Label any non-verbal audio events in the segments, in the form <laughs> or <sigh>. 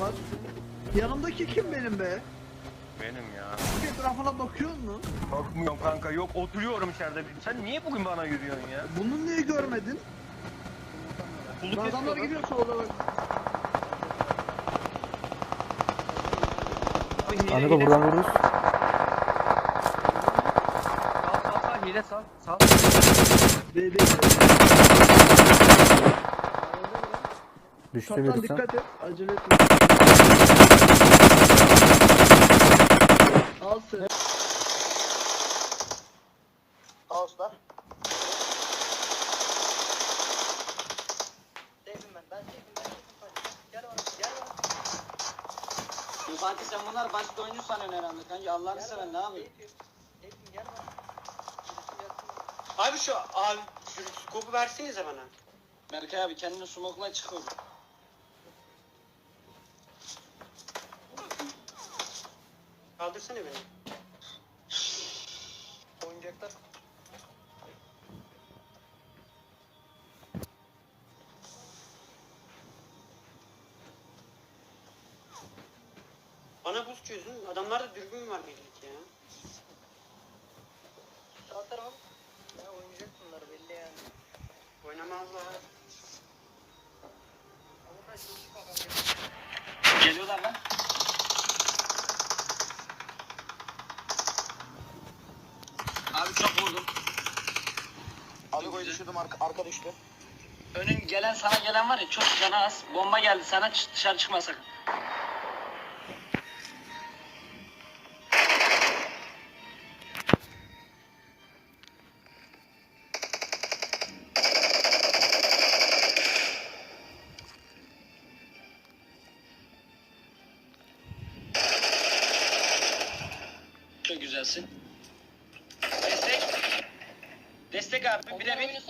var. Yanımdaki kim benim be? Benim ya. Bak etrafına bakıyor mu? Bakmıyorum kanka yok oturuyorum içeride. Sen niye bugün bana yürüyorsun ya? Bunu niye görmedin? Kulluk Adamlar gidiyor solda bak. Abi hile, Amigo hile buradan sal. vururuz. Sal sal sal hile sal. Sal. Düştü Kaptan birisi. dikkat et. Acele etme. Al sen. Kaoslar. Safe'im ben, ben safe'im, ben safe'im. Gel bana, gel bana. Fatih sen bunlar başka oyuncu sanıyorsun herhalde Allah'ını seven ne yapayım? Safe'im, gel yatsın. Abi şu abi skopu versenize bana. Berkay abi kendini smoke'la çıkıyor. Kaldırsana beni. Oyuncaklar. Bana buz çözün. Adamlarda dürbün var belli ki ya. Sağ tarafa bak. Ya oynayacak bunlar belli yani. Oynamazlar. Geliyorlar lan. Abi çok vurdum. Abi koyu düşürdüm arka, arka düştü. Önün gelen sana gelen var ya çok canı az. Bomba geldi sana dışarı çıkma sakın. Güzelsin. Destek. Destek abi birebir.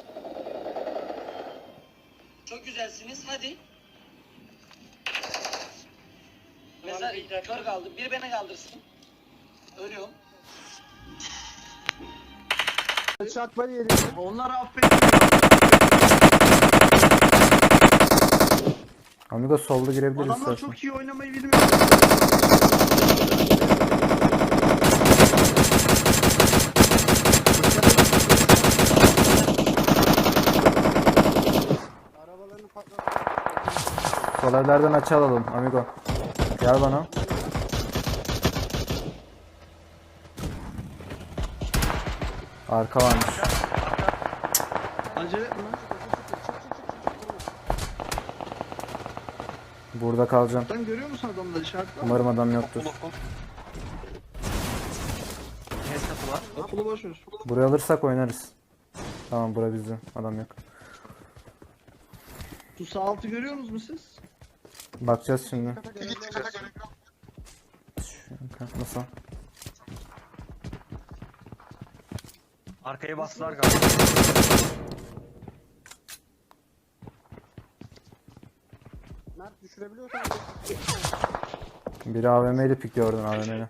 Çok güzelsiniz hadi. Mesela kör kaldı. Bir beni kaldırsın. Ölüyorum. Onları affet. Amigo solda girebiliriz Adamlar istersen. çok iyi oynamayı bilmiyor. Sol evlerden açı alalım Amigo. Gel bana. Arka varmış. Acele etme. Burada kalacağım. Sen görüyor musun adamları mı? Umarım adam yoktur. Ne kapı var? Okulu boş ver. Burayı alırsak oynarız. Tamam bura bizim. Adam yok. Sağ altı görüyor musunuz siz? Bakacağız şimdi. Şu- Nasıl? Arkaya bastılar galiba. Biri AVM ile pikliyor oradan AVM ile.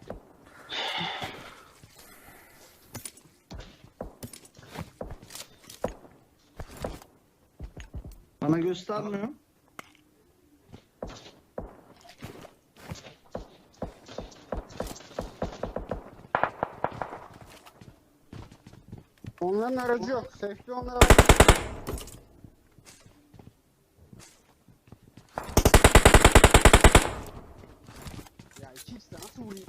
Bana göstermiyor. Onların aracı yok. Safety onlara. Ya 2x de nasıl vurayım?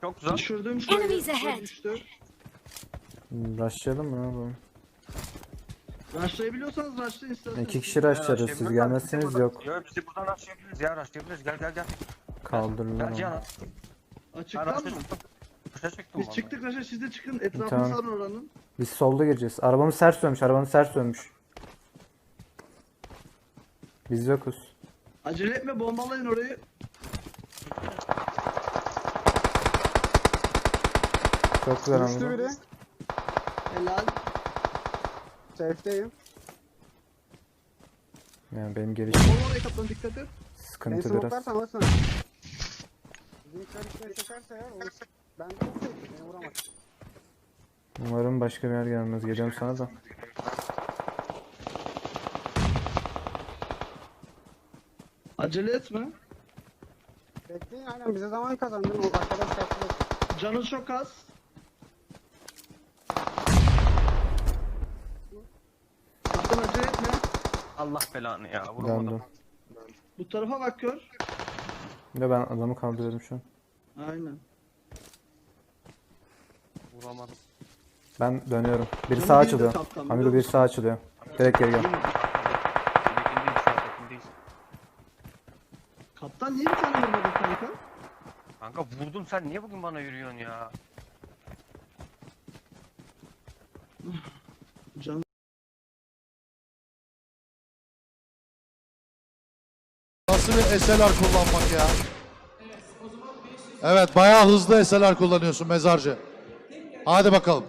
Çok güzel. Düşürdüm şöyle. Enemies ahead. Düştü. Rushlayalım mı? Yapalım? Rushlayabiliyorsanız rushlayın isterseniz. İki kişi rushlarız. Siz gelmezseniz yok. Yok bizi buradan rushlayabiliriz ya rushlayabiliriz. Gel gel gel. Kaldırırlar Gel Cihan onu. al. Ben Açıktan mı? Rush'a çıktım Biz vallahi. çıktık Raşa siz de çıkın. Etrafını Tamam. sarın oranın. Biz solda gireceğiz. Arabamız ters dönmüş. Arabanın ters dönmüş. Biz yokuz. Acele etme bombalayın orayı. Çok güzel Düştü biri. Helal. Safe'deyim. Yani benim gelişim Bomba orayı kaptan dikkat et. Beni sıkıntı biraz. smoke'larsan alırsın. Bizimkiler içine çekerse eğer olur. Ben. Beni vuramaz. Umarım başka bir yer gelmez. Geliyorum sana da. Acele etme. Bekleyin aynen bize zaman kazandın. O arkadaş kaçtı. Canın çok az. Kaptan acele etme. Allah belanı ya. Döndüm. Vuramadım. Bu tarafa bak gör. Bir de ben adamı kaldırıyorum şu an. Aynen. Vuramadım. Ben dönüyorum. Biri Canım sağ bir de açılıyor. Amigo biri musun? sağ açılıyor. Direkt geri gel. Kaptan niye bir tane vurmadın kanka? Kanka vurdum sen niye bugün bana yürüyorsun ya? <sighs> Can Nasıl bir SLR kullanmak ya? Evet bayağı hızlı SLR kullanıyorsun mezarcı. Hadi bakalım.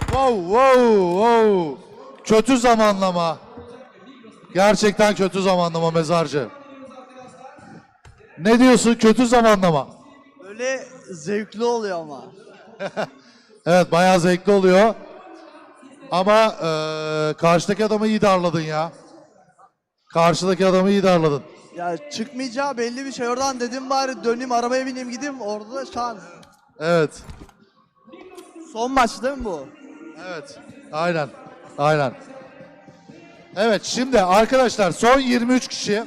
Wow wow wow. Kötü zamanlama. Gerçekten kötü zamanlama mezarcı. Ne diyorsun kötü zamanlama? Böyle zevkli oluyor ama. <laughs> Evet bayağı zevkli oluyor. Ama eee karşıdaki adamı iyi darladın ya. Karşıdaki adamı iyi darladın. Ya çıkmayacağı belli bir şey. Oradan dedim bari döneyim arabaya bineyim gideyim. Orada da şans. Evet. Son maç değil mi bu? Evet. Aynen. Aynen. Evet şimdi arkadaşlar son 23 kişi.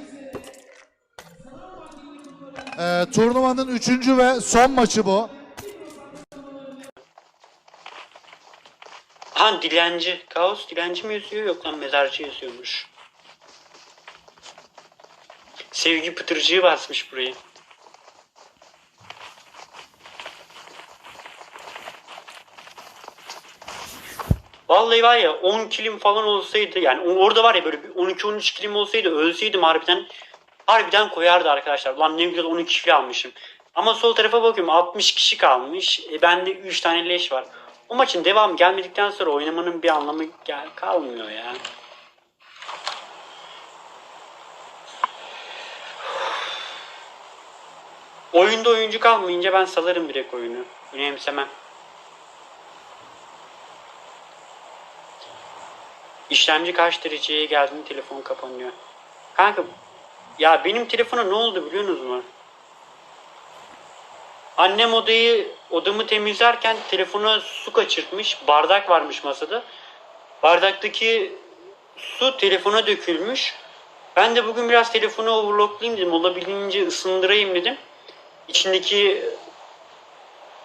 Eee turnuvanın 3. ve son maçı bu. Ha dilenci. Kaos dilenci mi yazıyor yok lan mezarcı yazıyormuş. Sevgi pıtırcığı basmış burayı. Vallahi var ya 10 kilim falan olsaydı yani orada var ya böyle bir 12-13 kilim olsaydı ölseydim harbiden harbiden koyardı arkadaşlar. Ulan ne güzel 12 kilo almışım. Ama sol tarafa bakıyorum 60 kişi kalmış. E, bende 3 tane leş var. O maçın devamı gelmedikten sonra oynamanın bir anlamı gel kalmıyor ya. Oyunda oyuncu kalmayınca ben salarım direkt oyunu. Önemsemem. İşlemci kaç dereceye geldiğinde telefon kapanıyor. Kanka ya benim telefona ne oldu biliyorsunuz mu? Annem odayı odamı temizlerken telefona su kaçırtmış. Bardak varmış masada. Bardaktaki su telefona dökülmüş. Ben de bugün biraz telefonu overlocklayayım dedim. Olabildiğince ısındırayım dedim. İçindeki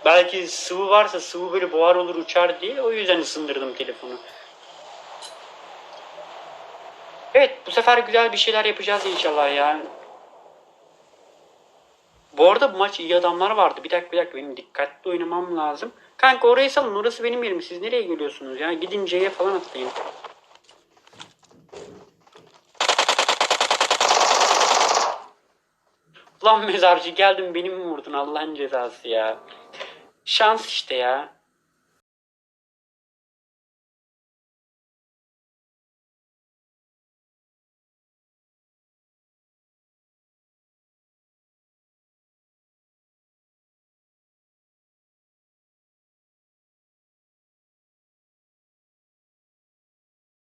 belki sıvı varsa sıvı böyle buhar olur uçar diye o yüzden ısındırdım telefonu. Evet bu sefer güzel bir şeyler yapacağız inşallah ya. Bu arada bu maç iyi adamlar vardı. Bir dakika bir dakika benim dikkatli oynamam lazım. Kanka orayı salın orası benim yerim. Siz nereye geliyorsunuz ya? Gidin C'ye falan atlayın. Lan mezarcı geldin benim mi vurdun Allah'ın cezası ya. Şans işte ya.